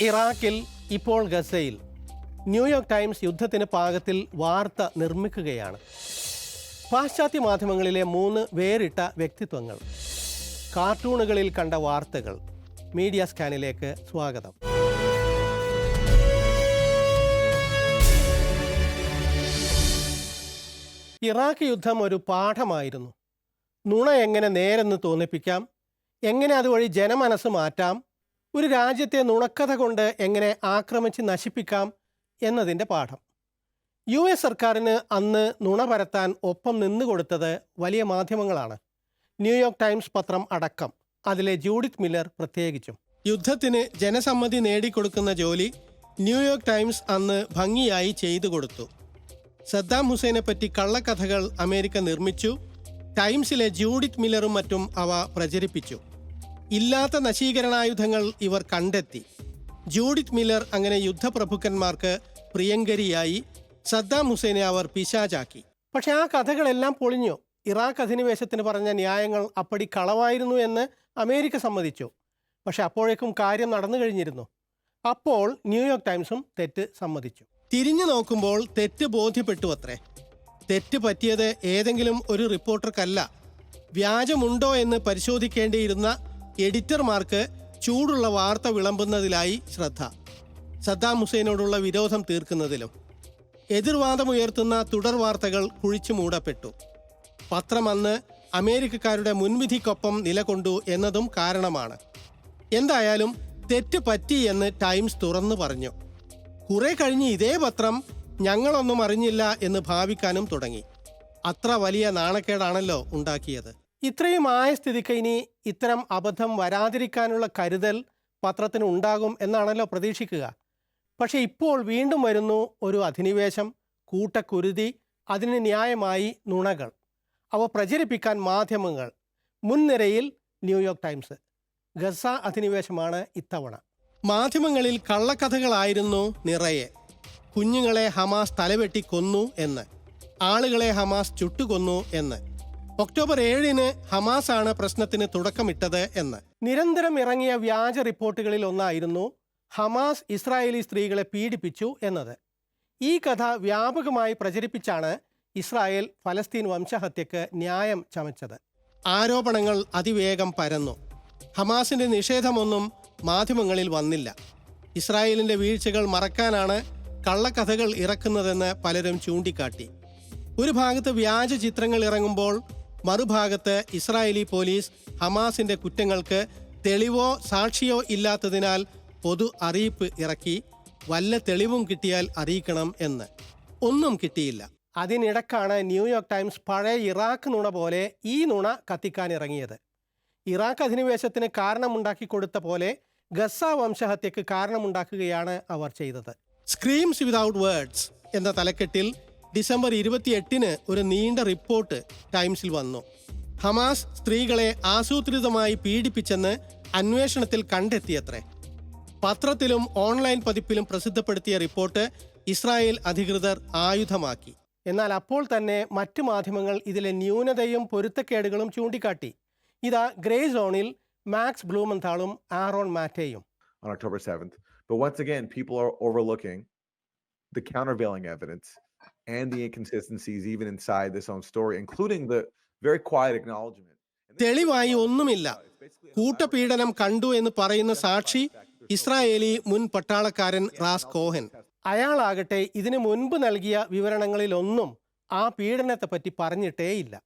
ഇറാഖിൽ ഇപ്പോൾ ഗസയിൽ ന്യൂയോർക്ക് ടൈംസ് യുദ്ധത്തിന് പാകത്തിൽ വാർത്ത നിർമ്മിക്കുകയാണ്. പാശ്ചാത്യ മാധ്യമങ്ങളിലെ മൂന്ന് വേറിട്ട വ്യക്തിത്വങ്ങൾ. കാർട്ടൂണുകളിൽ കണ്ട വാർത്തകൾ. മീഡിയ സ്കാനിലേക്ക് സ്വാഗതം. ഇറാഖ് യുദ്ധം ഒരു പാഠമായിരുന്നു. നുണ എങ്ങനെ നേരെന്ന് തോന്നിപ്പിക്കാം? എങ്ങനെ അതുവഴി ജനമനസ് മാറ്റാം? ഒരു രാജ്യത്തെ നുണക്കഥ കൊണ്ട് എങ്ങനെ ആക്രമിച്ച് നശിപ്പിക്കാം എന്നതിന്റെ പാഠം. യു എസ് സർക്കാരിന് അന്ന് നുണ പരത്താൻ ഒപ്പം നിന്നുകൊടുത്തത് വലിയ മാധ്യമങ്ങളാണ്. ന്യൂയോർക്ക് ടൈംസ് പത്രം അടക്കം. അതിലെ ജൂഡിത്ത് മില്ലർ പ്രത്യേകിച്ചും. യുദ്ധത്തിന് ജനസമ്മതി നേടിക്കൊടുക്കുന്ന ജോലി ന്യൂയോർക്ക് ടൈംസ് അന്ന് ഭംഗിയായി ചെയ്തു കൊടുത്തു. സദ്ദാം ഹുസൈനെ പറ്റി കള്ളക്കഥകൾ അമേരിക്ക നിർമ്മിച്ചു. ടൈംസിലെ ജൂഡിത്ത് മില്ലറും മറ്റും അവ പ്രചരിപ്പിച്ചു. ഇല്ലാത്ത നശീകരണായുധങ്ങൾ ഇവർ കണ്ടെത്തി. ജൂഡിത്ത് മില്ലർ അങ്ങനെ യുദ്ധപ്രഭുക്കന്മാർക്ക് പ്രിയങ്കരിയായി സദ്ദാം ഹുസൈനെ അവർ പിശാചാക്കി. പക്ഷെ ആ കഥകളെല്ലാം പൊളിഞ്ഞു. ഇറാഖ് അധിനിവേശത്തിന് പറഞ്ഞ ന്യായങ്ങൾ അപ്പടി കളവായിരുന്നു എന്ന് അമേരിക്ക സമ്മതിച്ചു. പക്ഷെ അപ്പോഴേക്കും കാര്യം നടന്നു കഴിഞ്ഞിരുന്നു. അപ്പോൾ ന്യൂയോർക്ക് ടൈംസും തെറ്റ് സമ്മതിച്ചു. തിരിഞ്ഞു നോക്കുമ്പോൾ തെറ്റ് ബോധ്യപ്പെട്ടു അത്രേ തെറ്റ് പറ്റിയത് ഏതെങ്കിലും ഒരു റിപ്പോർട്ടർക്കല്ല. വ്യാജമുണ്ടോ എന്ന് പരിശോധിക്കേണ്ടിയിരുന്ന എഡിറ്റർമാർക്ക് ചൂടുള്ള വാർത്ത വിളമ്പുന്നതിലായി ശ്രദ്ധ. സദ്ദാം ഹുസൈനോടുള്ള വിരോധം തീർക്കുന്നതിലും എതിർവാദമുയർത്തുന്ന തുടർ വാർത്തകൾ കുഴിച്ചു മൂടപ്പെട്ടു. പത്രം അന്ന് അമേരിക്കക്കാരുടെ മുൻവിധിക്കൊപ്പം നിലകൊണ്ടു എന്നതും കാരണമാണ്. എന്തായാലും തെറ്റ് പറ്റി എന്ന് ടൈംസ് തുറന്നു പറഞ്ഞു. കുറെ കഴിഞ്ഞ് ഇതേ പത്രം ഞങ്ങളൊന്നും അറിഞ്ഞില്ല എന്ന് ഭാവിക്കാനും തുടങ്ങി. അത്ര വലിയ നാണക്കേടാണല്ലോ ഉണ്ടാക്കിയത്. ഇത്രയും ആയ സ്ഥിതിക്ക് ഇനി ഇത്തരം അബദ്ധം വരാതിരിക്കാനുള്ള കരുതൽ പത്രത്തിന് ഉണ്ടാകും എന്നാണല്ലോ പ്രതീക്ഷിക്കുക. പക്ഷേ ഇപ്പോൾ വീണ്ടും വരുന്നു ഒരു അധിനിവേശം കൂട്ടക്കുരുതി അതിന് ന്യായമായി നുണകൾ. അവ പ്രചരിപ്പിക്കാൻ മാധ്യമങ്ങൾ. മുൻനിരയിൽ ന്യൂയോർക്ക് ടൈംസ്. ഗസ അധിനിവേശമാണ് ഇത്തവണ. മാധ്യമങ്ങളിൽ കള്ളക്കഥകളായിരുന്നു നിറയെ. കുഞ്ഞുങ്ങളെ ഹമാസ് തലവെട്ടി കൊന്നു എന്ന്. ആളുകളെ ഹമാസ് ചുട്ടുകൊന്നു എന്ന്. ഒക്ടോബർ ഏഴിന് ഹമാസാണ് പ്രശ്നത്തിന് തുടക്കമിട്ടത് എന്ന്. നിരന്തരം ഇറങ്ങിയ വ്യാജ റിപ്പോർട്ടുകളിൽ ഒന്നായിരുന്നു ഹമാസ് ഇസ്രായേലി സ്ത്രീകളെ പീഡിപ്പിച്ചു എന്നത്. ഈ കഥ വ്യാപകമായി പ്രചരിപ്പിച്ചാണ് ഇസ്രായേൽ ഫലസ്തീൻ വംശഹത്യക്ക് ന്യായം ചമച്ചത്. ആരോപണങ്ങൾ അതിവേഗം പരന്നു. ഹമാസിന്റെ നിഷേധമൊന്നും മാധ്യമങ്ങളിൽ വന്നില്ല. ഇസ്രായേലിന്റെ വീഴ്ചകൾ മറക്കാനാണ് കള്ളക്കഥകൾ ഇറക്കുന്നതെന്ന് പലരും ചൂണ്ടിക്കാട്ടി. ഒരു ഭാഗത്ത് വ്യാജ ചിത്രങ്ങൾ ഇറങ്ങുമ്പോൾ മറുഭാഗത്ത് ഇസ്രായേലി പോലീസ് ഹമാസിന്റെ കുറ്റങ്ങൾക്ക് തെളിവോ സാക്ഷിയോ ഇല്ലാത്തതിനാൽ പൊതു അറിയിപ്പ് ഇറക്കി വല്ല തെളിവും കിട്ടിയാൽ അറിയിക്കണം എന്ന്. ഒന്നും കിട്ടിയില്ല. അതിനിടക്കാണ് ന്യൂയോർക്ക് ടൈംസ് പഴയ ഇറാഖ് നുണ പോലെ ഈ നുണ കത്തിക്കാൻ ഇറങ്ങിയത്. ഇറാഖ് അധിനിവേശത്തിന് കാരണമുണ്ടാക്കി കൊടുത്ത പോലെ ഗസ വംശഹത്യക്ക് കാരണമുണ്ടാക്കുകയാണ് അവർ ചെയ്തത്. സ്ക്രീംസ് വിതൗട്ട് വേർഡ്സ് എന്ന തലക്കെട്ടിൽ ഡിസംബർ ഇരുപത്തിയെട്ടിന് ഒരു നീണ്ട റിപ്പോർട്ട് ടൈംസിൽ വന്നു. ഹമാസ് സ്ത്രീകളെ ആസൂത്രിതമായി പീഡിപ്പിച്ചെന്ന് അന്വേഷണത്തിൽ കണ്ടെത്തിയത്രേ. പത്രത്തിലും ഓൺലൈൻ പതിപ്പിലും പ്രസിദ്ധപ്പെടുത്തിയ റിപ്പോർട്ട് ഇസ്രായേൽ അധികൃതർ ആയുധമാക്കി. എന്നാൽ അപ്പോൾ തന്നെ മറ്റു മാധ്യമങ്ങൾ ഇതിലെ ന്യൂനതയും പൊരുത്തക്കേടുകളും ചൂണ്ടിക്കാട്ടി. ഇതാ ഗ്രേ സോണിൽ മാക്സ് ബ്ലൂമന്താളും ആറോൺ മാറ്റേയും. October 7th. But once again, people are overlooking the countervailing evidence. And the inconsistencies even inside this own story, including the very quiet acknowledgement. തെളിവായി ഒന്നുമില്ല കൂട്ടപീഡനം കണ്ടു എന്ന് പറയുന്ന സാക്ഷി ഇസ്രായേലി മുൻ പട്ടാളക്കാരൻ റാസ് കോഹൻ അയാളാകട്ടെ ഇതിനു മുൻപ് നൽകിയ വിവരണങ്ങളിലൊന്നും ആ പീഡനത്തെപ്പറ്റി പറഞ്ഞിട്ടേയില്ല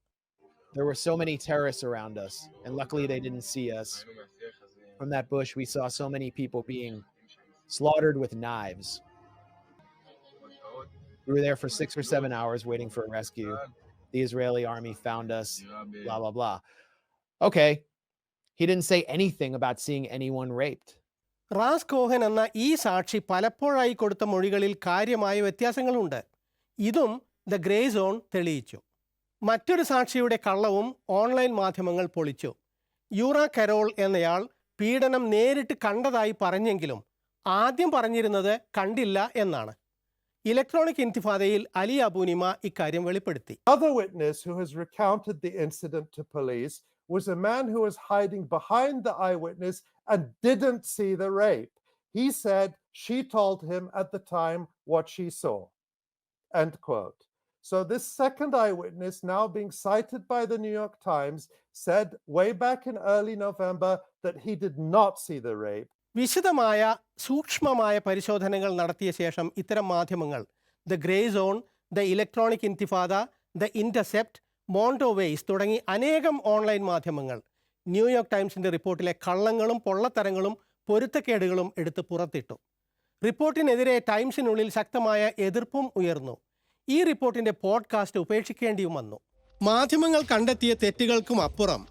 there were so many terrorists around us, and luckily they didn't see us. From that bush, we saw so many people being slaughtered with knives. We were there for six or seven hours waiting for a rescue. The Israeli army found us, blah, blah, blah. Okay. He didn't say anything about seeing anyone raped. Raz Cohen എന്ന ഈ സാക്ഷി പലപ്പോഴായി കൊടുത്ത മൊഴികളിൽ കാര്യമായ വ്യത്യാസങ്ങളുണ്ട് ഇതും the Grey zone തെളിയിച്ചു മറ്റൊരു സാക്ഷിയുടെ കള്ളവും ഓൺലൈൻ മാധ്യമങ്ങൾ പൊളിച്ചു യൂറ കരോൾ എന്നയാൾ പീഡനം നേരിട്ട് കണ്ടതായി പറഞ്ഞെങ്കിലും ആദ്യം പറഞ്ഞിരുന്നത് കണ്ടില്ല എന്നാണ് ഇലക്ട്രോണിക് ഇൻതിഫാദയിൽ അലി അബൂനിമ ഇക്കാര്യം വെളിപ്പെടുത്തി other witness who has recounted the incident to police was a man who was hiding behind the eyewitness and didn't see the rape. He said she told him at the time what she saw. End quote. So, this second eyewitness, now being cited by the New York Times, said way back in early November that he did not see the rape. വിശദമായ സൂക്ഷ്മമായ പരിശോധനകൾ നടത്തിയ ശേഷം ഇത്തരം മാധ്യമങ്ങൾ the Grey Zone the Electronic Intifada the Intercept Mondoweiss തുടങ്ങി അനേകം online മാധ്യമങ്ങൾ. ന്യൂയോർക്ക് ടൈംസിന്റെ റിപ്പോർട്ടിലെ കള്ളങ്ങളും പൊള്ളത്തരങ്ങളും പൊരുത്തക്കേടുകളും എടുത്ത് പുറത്തിട്ടു. റിപ്പോർട്ടിനെതിരെ ടൈംസിനുള്ളിൽ ശക്തമായ എതിർപ്പും ഉയർന്നു. ഈ റിപ്പോർട്ടിന്റെ പോഡ്കാസ്റ്റ് ഉപേക്ഷിക്കേണ്ടിയും വന്നു. മാധ്യമങ്ങൾ കണ്ടെത്തിയ തെറ്റുകൾക്കും അപ്പുറം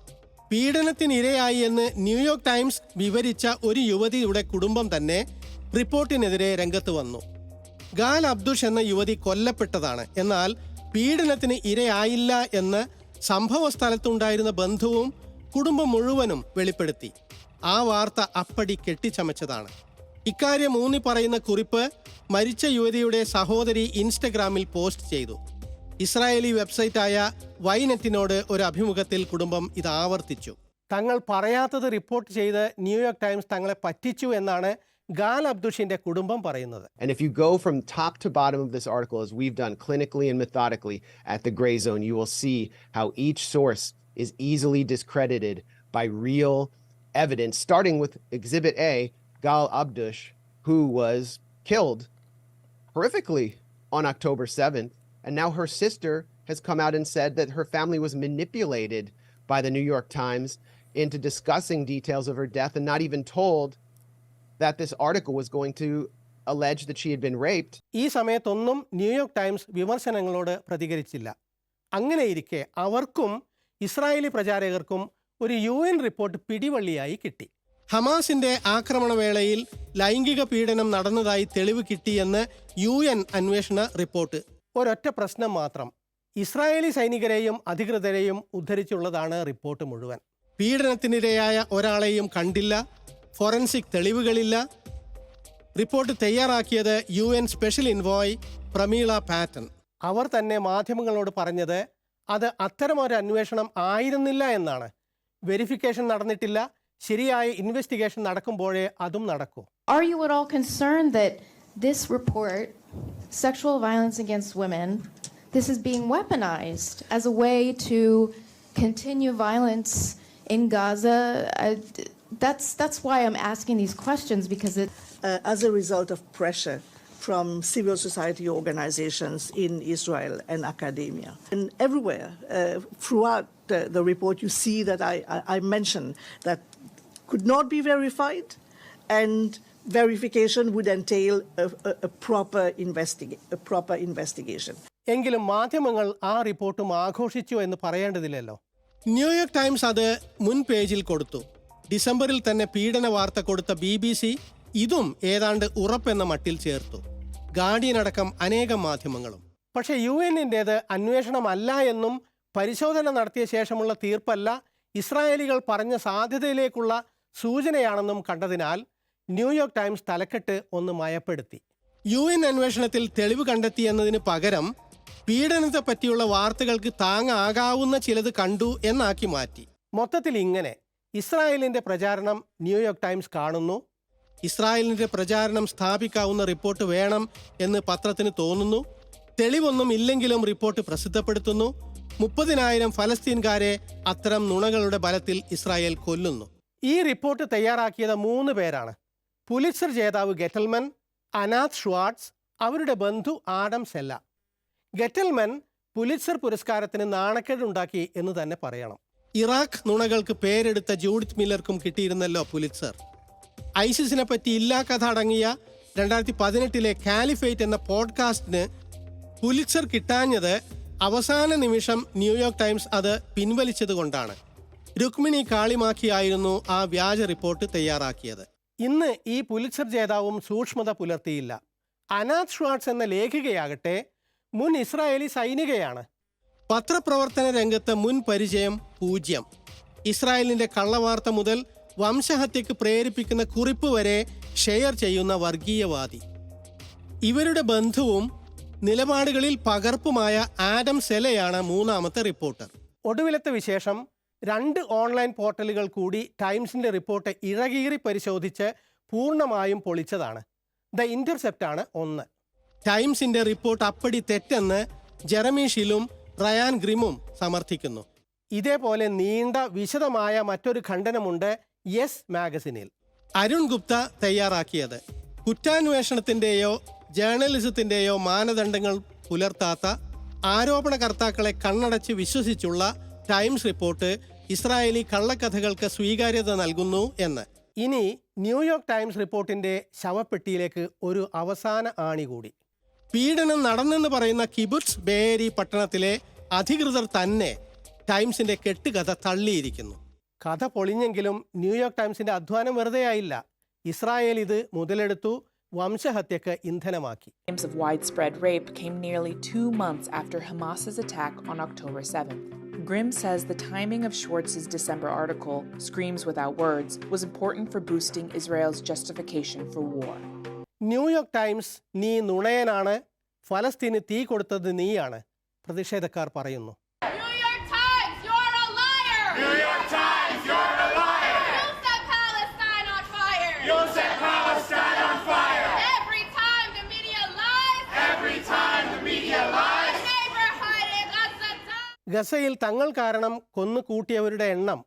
പീഡനത്തിനിരയായി എന്ന് ന്യൂയോർക്ക് ടൈംസ് വിവരിച്ച ഒരു യുവതിയുടെ കുടുംബം തന്നെ റിപ്പോർട്ടിനെതിരെ രംഗത്ത് വന്നു. ഗാൽ അബ്ദുഷ് എന്ന യുവതി കൊല്ലപ്പെട്ടതാണ്. എന്നാൽ പീഡനത്തിന് ഇരയായില്ല എന്ന് സംഭവ സ്ഥലത്തുണ്ടായിരുന്ന ബന്ധുവും കുടുംബം മുഴുവനും വെളിപ്പെടുത്തി. ആ വാർത്ത അപ്പടി കെട്ടിച്ചമച്ചതാണ്. ഇക്കാര്യം ഊന്നി പറയുന്ന കുറിപ്പ് മരിച്ച യുവതിയുടെ സഹോദരി ഇൻസ്റ്റഗ്രാമിൽ പോസ്റ്റ് ചെയ്തു. ഇസ്രായേലി വെബ്സൈറ്റായ വൈനെറ്റിനോട് ഒരു അഭിമുഖത്തിൽ കുടുംബം ഇത് ആവർത്തിച്ചു തങ്ങൾ പറയാത്തത് റിപ്പോർട്ട് ചെയ്ത് ന്യൂയോർക്ക് ടൈംസ് തങ്ങളെ പറ്റിച്ചു എന്നാണ് ഗാൽ അബ്ദുഷിന്റെ കുടുംബം പറയുന്നത് And if you go from top to bottom of this article, as we've done clinically and methodically at the gray zone, you will see how each source is easily discredited by real evidence, starting with Exhibit A, Gal Abdush, who was killed horrifically on October 7th. And now her sister has come out and said that her family was manipulated by the New York Times into discussing details of her death and not even told that this article was going to allege that she had been raped. ഈ സമയത്തൊന്നും New York times വിമർശനങ്ങളോട് പ്രതികരിച്ചില്ല അങ്ങനെയിരിക്കെ അവർക്കും Israeli പ്രചാരകർക്കും ഒരു U N report പിടിവള്ളിയായി കിട്ടി ഹമാസിന്റെ ആക്രമണവേളയിൽ ലൈംഗിക പീഡനം നടന്നതായി തെളിവ് കിട്ടിയെന്ന് യു എൻ അന്വേഷണ റിപ്പോർട്ട് ഒരൊറ്റ പ്രശ്നം മാത്രം. ഇസ്രായേലി സൈനികരെയും അധികൃതരെയും ഉദ്ധരിച്ചുള്ളതാണ് റിപ്പോർട്ട് മുഴുവൻ. പീഡനത്തിനിരയായ ഒരാളെയും കണ്ടില്ല. ഫോറൻസിക് തെളിവുകളില്ല. റിപ്പോർട്ട് തയ്യാറാക്കിയത് U N special envoy Pramila Patten അവർ തന്നെ മാധ്യമങ്ങളോട് പറഞ്ഞത് അത് അത്തരമൊരു അന്വേഷണം ആയിരുന്നില്ല എന്നാണ്. വെരിഫിക്കേഷൻ നടന്നിട്ടില്ല. ശരിയായ ഇൻവെസ്റ്റിഗേഷൻ നടക്കുമ്പോഴേ അതും നടക്കൂ. Are you at all concerned this report, sexual violence against women, this is being weaponized as a way to continue violence in Gaza? I, that's that's why I'm asking these questions because it. uh, as a result of pressure from civil society organizations in Israel and academia. And everywhere, uh, throughout the, the report, you see that I, I, I mentioned that could not be verified, and verification would entail a, a, a proper, investiga-. എങ്കിലും മാധ്യമങ്ങൾ ആ റിപ്പോർട്ടും ആഘോഷിച്ചു എന്ന് പറയേണ്ടതില്ലല്ലോ. New York times അത് മുൻ പേജിൽ കൊടുത്തു. ഡിസംബറിൽ തന്നെ പീഡന വാർത്ത കൊടുത്ത ബി ബി സി ഇതും ഏതാണ്ട് ഉറപ്പെന്ന മട്ടിൽ ചേർത്തു. ഗാർഡിയൻ അടക്കം അനേകം മാധ്യമങ്ങളും. പക്ഷേ യു എന്നിന്റേത് അന്വേഷണമല്ല എന്നും പരിശോധന നടത്തിയ ശേഷമുള്ള തീർപ്പല്ല ഇസ്രായേലികൾ പറഞ്ഞ സാധ്യതയിലേക്കുള്ള സൂചനയാണെന്നും കണ്ടതിനാൽ ന്യൂയോർക്ക് ടൈംസ് തലക്കെട്ട് ഒന്ന് മയപ്പെടുത്തി. യു എൻ അന്വേഷണത്തിൽ തെളിവ് കണ്ടെത്തിയെന്നതിന് പകരം പീഡനത്തെ പറ്റിയുള്ള വാർത്തകൾക്ക് താങ്ങാകാവുന്ന ചിലത് കണ്ടു എന്നാക്കി മാറ്റി. മൊത്തത്തിൽ ഇങ്ങനെ. ഇസ്രായേലിന്റെ പ്രചാരണം ന്യൂയോർക്ക് ടൈംസ് കാണുന്നു. ഇസ്രായേലിന്റെ പ്രചാരണം സ്ഥാപിക്കാവുന്ന റിപ്പോർട്ട് വേണം എന്ന് പത്രത്തിന് തോന്നുന്നു. തെളിവൊന്നും ഇല്ലെങ്കിലും റിപ്പോർട്ട് പ്രസിദ്ധപ്പെടുത്തുന്നു. മുപ്പതിനായിരം ഫലസ്തീൻകാരെ അത്തരം നുണകളുടെ ബലത്തിൽ ഇസ്രായേൽ കൊല്ലുന്നു. ഈ റിപ്പോർട്ട് തയ്യാറാക്കിയത് മൂന്ന് പേരാണ്. പുലിറ്റ്സർ ജേതാവ് ഗെറ്റൽമൻ അനാഥ് ഷ്വാർട്സ് അവരുടെ ബന്ധു ആഡം സെല്ല. ഗെറ്റൽമൻ പുലിറ്റ്സർ പുരസ്കാരത്തിന് നാണക്കേടുണ്ടാക്കി എന്ന് തന്നെ പറയണം. ഇറാഖ് നുണകൾക്ക് പേരെടുത്ത ജൂഡിത്ത് മില്ലർക്കും കിട്ടിയിരുന്നല്ലോ പുലിറ്റ്സർ. ഐസിസിനെ പറ്റി ഇല്ലാ കഥ അടങ്ങിയ രണ്ടായിരത്തി പതിനെട്ടിലെ കാലിഫേറ്റ് എന്ന പോഡ്കാസ്റ്റിന് പുലിറ്റ്സർ കിട്ടാഞ്ഞത് അവസാന നിമിഷം ന്യൂയോർക്ക് ടൈംസ് അത് പിൻവലിച്ചത് കൊണ്ടാണ് രുക്മിണി കാളിമാക്കിയായിരുന്നു ആ വ്യാജ റിപ്പോർട്ട് തയ്യാറാക്കിയത്. ഇന്ന് ഈ പുലിച്ചർ ജേതാവും സൂക്ഷ്മത പുലർത്തിയില്ല. അനാഥ് ഷ്വാർട്സ് എന്ന ലേഖികയാകട്ടെ മുൻ ഇസ്രായേലി സൈനികയാണ്. പത്രപ്രവർത്തന രംഗത്ത് മുൻ പരിചയം പൂജ്യം. ഇസ്രായേലിന്റെ കള്ളവാർത്ത മുതൽ വംശഹത്യക്ക് പ്രേരിപ്പിക്കുന്ന കുറിപ്പ് വരെ ഷെയർ ചെയ്യുന്ന വർഗീയവാദി. ഇവരുടെ ബന്ധുവും നിലപാടുകളിൽ പകർപ്പുമായ ആഡം സെലയാണ് മൂന്നാമത്തെ റിപ്പോർട്ടർ. ഒടുവിലത്തെ വിശേഷം രണ്ട് ഓൺലൈൻ പോർട്ടലുകൾ കൂടി ടൈംസിന്റെ റിപ്പോർട്ട് ഇഴകീറി പരിശോധിച്ച് പൂർണമായും പൊളിച്ചതാണ്. ദ ഇന്റർസെപ്റ്റ് ആണ് ഒന്ന്. ടൈംസിന്റെ റിപ്പോർട്ട് അപ്പടി തെറ്റെന്ന് ജെറമി ഷിലും റയാൻ ഗ്രിമും സമർത്ഥിക്കുന്നു. ഇതേപോലെ നീണ്ട വിശദമായ മറ്റൊരു ഖണ്ഡനമുണ്ട് യെസ് മാഗസിനിൽ. അരുൺ ഗുപ്ത തയ്യാറാക്കിയത്. കുറ്റാന്വേഷണത്തിന്റെയോ ജേർണലിസത്തിന്റെയോ മാനദണ്ഡങ്ങൾ പുലർത്താത്ത ആരോപണകർത്താക്കളെ കണ്ണടച്ച് വിശ്വസിച്ചുള്ള ടൈംസ് റിപ്പോർട്ട് ഇസ്രായേലി കള്ളക്കഥകൾക്ക് സ്വീകാര്യത നൽകുന്നു എന്ന്. ഇനി ന്യൂയോർക്ക് ടൈംസ് റിപ്പോർട്ടിന്റെ ശവപ്പെട്ടിയിലേക്ക് ഒരു അവസാന ആണി കൂടി. പീഡനം നടന്നെന്ന് പറയുന്ന കിബുറ്റ്സ് ബേരി പട്ടണത്തിലെ അധികൃതർ തന്നെ ടൈംസിന്റെ കെട്ടുകഥ തള്ളിയിരിക്കുന്നു. കഥ പൊളിഞ്ഞെങ്കിലും ന്യൂയോർക്ക് ടൈംസിന്റെ അധ്വാനം വെറുതെയായില്ല. ഇസ്രായേൽ ഇത് മുതലെടുത്തു വംശഹത്യക്ക് ഇന്ധനമാക്കി. Of widespread rape came nearly two months after Hamas's attack on October 7th. Grimm says the timing of Schwartz's December article, Screams Without Words, was important for boosting Israel's justification for war. New York Times നീ നുണയനാണ് ഫലസ്തീന് തീ കൊടുത്തത് നീയാണ് പ്രതിഷേധക്കാർ പറയുന്നു ഗസയിൽ തങ്ങൾ കാരണം കൊന്നു കൂട്ടിയവരുടെ എണ്ണം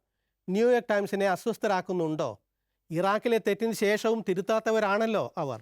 ന്യൂയോർക്ക് ടൈംസിനെ അസ്വസ്ഥരാക്കുന്നുണ്ടോ? ഇറാഖിലെ തെറ്റിന് ശേഷവും തിരുത്താത്തവരാണല്ലോ അവർ.